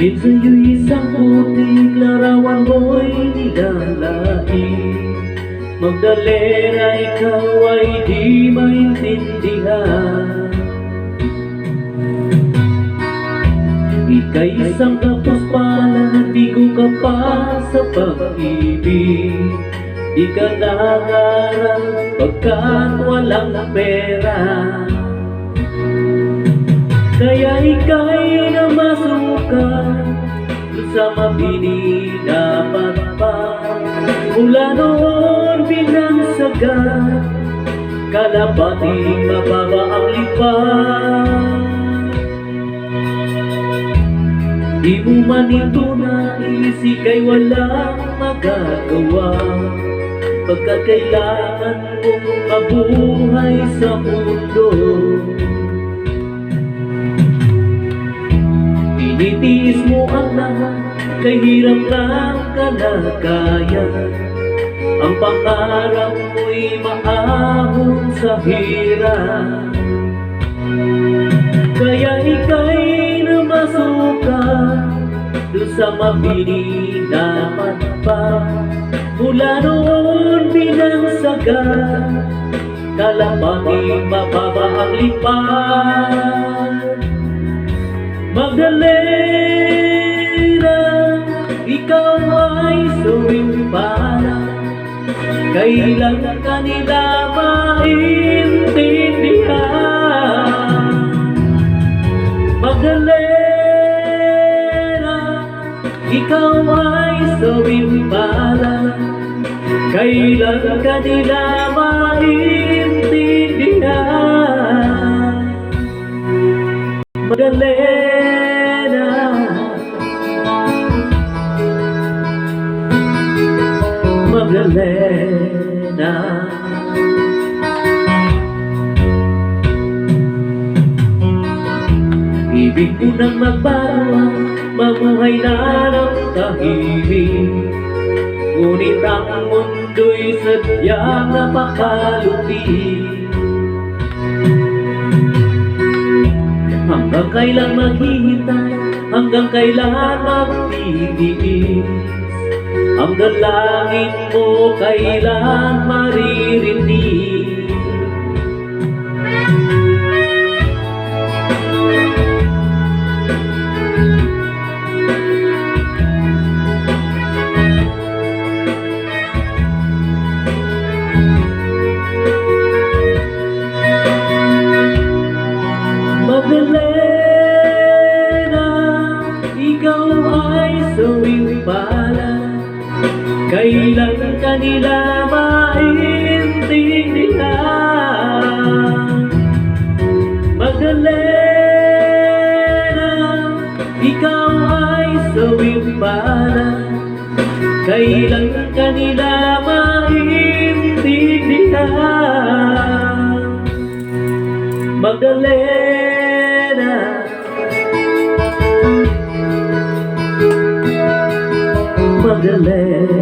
Tingin sa'yo'y isang puting larawan mo'y nilalaki. Magdalena, ikaw ay di maintindihan Ika'y isang kapos pala, bigo ka pa sa pag-ibig. Di ka nangaral pagkat walang pera. Kaya ika'y namasukan sa mabini dapat pa Mula noon binangsagan Kalabating mababa ang lipan Di mo man ito naisip kay walang magagawa. Pagkat kailangan mong mabuhay sa mundo. Tinitiis mo ang lahat Kay hirap lang kalagayan. Ang pangarap mo'y maahon sa hirap. Kaya ika'y sa mabini dapat pa Mula noon binangsagan Kalabating mababa ang lipan Magdalena, ikaw ay suwing para Kailan ka nila maintindihan ikaw ay suwing para. Kailan ka nila maintindihan? Magdalena. Magdalena Ibig ko nang magbawa Mabuhay na ng tahimik. Ngunit ang mundo'y sadyang napakalupit. Hanggang kailan maghihintay Hanggang kailan magtitiis Ang dalangin mo kailan maririnig ay sawing pala Kailan ka nila maintindihan? Magdalena, ikaw ay sawing pala Kailan ka nila maintindihan? Magdalena ছেলে